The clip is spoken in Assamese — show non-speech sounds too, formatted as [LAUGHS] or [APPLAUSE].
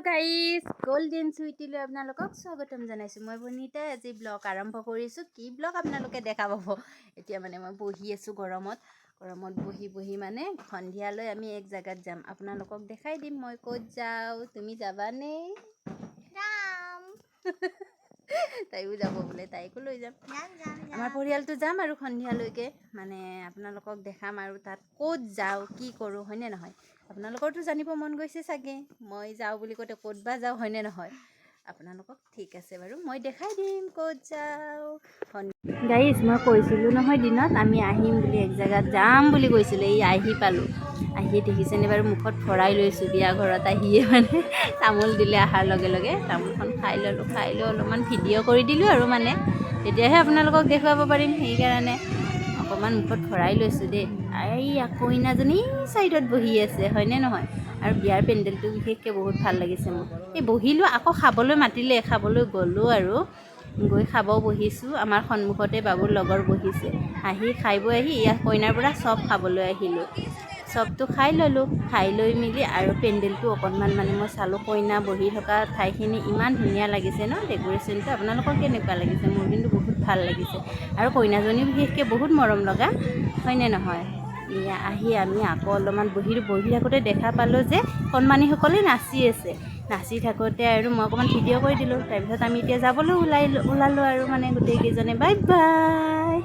হেল্ল' গাইজ গ'ল্ডেন চুইটিলৈ আপোনালোকক স্বাগতম জনাইছোঁ। মই বনিতাই আজি ব্লগ আৰম্ভ কৰিছোঁ। কি ব্লগ আপোনালোকে দেখা পাব? এতিয়া মানে মই বহি আছোঁ গৰমত। গৰমত বহি বহি মানে সন্ধিয়ালৈ আমি এক জেগাত যাম। আপোনালোকক দেখাই দিম মই ক'ত যাওঁ। তুমি যাবানে? যাম। [LAUGHS] তাইও যাব বোলে তাইকো লৈ যাম। আমাৰ পৰিয়ালটো যাম আৰু সন্ধিয়ালৈকে। মানে আপোনালোকক দেখাম আৰু তাত ক'ত যাওঁ কি কৰোঁ হয়নে নহয়? আপোনালোকৰতো জানিব মন গৈছে চাগে। মই যাওঁ বুলি কওঁতে ক'ত বা যাওঁ হয়নে নহয়? আপোনালোকক ঠিক আছে বাৰু। মই দেখাই দিম ক'ত যাওঁ। গাইজ মই কৈছিলোঁ নহয় দিনত আমি আহিম বুলি এক জেগাত যাম বুলি কৈছিলোঁ। এই আহি পালোঁ। আহি দেখিছেনে বাৰু মুখত ভৰাই লৈছোঁ বিয়া ঘৰত আহিয়ে মানে তামোল দিলে অহাৰ লগে লগে। তামোলখন খাই ল'লোঁ খাই লৈ অলপমান ভিডিঅ' কৰি দিলোঁ আৰু মানে। তেতিয়াহে আপোনালোকক দেখুৱাব পাৰিম সেইকাৰণে। অকণমান মুখত ভৰাই লৈছোঁ দেই। এই কইনাজনী চাইডত বহি আছে হয়নে নহয়? আৰু বিয়াৰ পেণ্ডেলটো বিশেষকৈ বহুত ভাল লাগিছে মোৰ এই বহিলোঁ আকৌ খাবলৈ মাতিলে খাবলৈ গ'লোঁ আৰু গৈ খাব বহিছোঁ। আমাৰ সন্মুখতে বাবুৰ লগৰ বহিছে। আহি খাই বৈ আহি ইয়াত কইনাৰ পৰা চব খাবলৈ আহিলোঁ। চবটো খাই ল'লোঁ খাই লৈ মেলি আৰু পেণ্ডেলটো অকণমান মানে মই চালোঁ কইনা বহি থকা ঠাইখিনি ইমান ধুনীয়া লাগিছে ন? ডেক'ৰেশ্যনটো আপোনালোকৰ কেনেকুৱা লাগিছে? মোৰ কিন্তু বহুত ভাল লাগিছে। আৰু কইনাজনী বিশেষকৈ বহুত মৰম লগা হয়নে নহয়? আহি আমি আকৌ অলপমান বহি বহি থাকোঁতে দেখা পালোঁ যে কণমানিসকলে নাচি আছে। নাচি থাকোঁতে আৰু মই অকণমান ভিডিঅ' কৰি দিলোঁ। তাৰপিছত আমি এতিয়া যাবলৈ ওলাই ওলালোঁ আৰু মানে গোটেইকেইজনে বাই বাই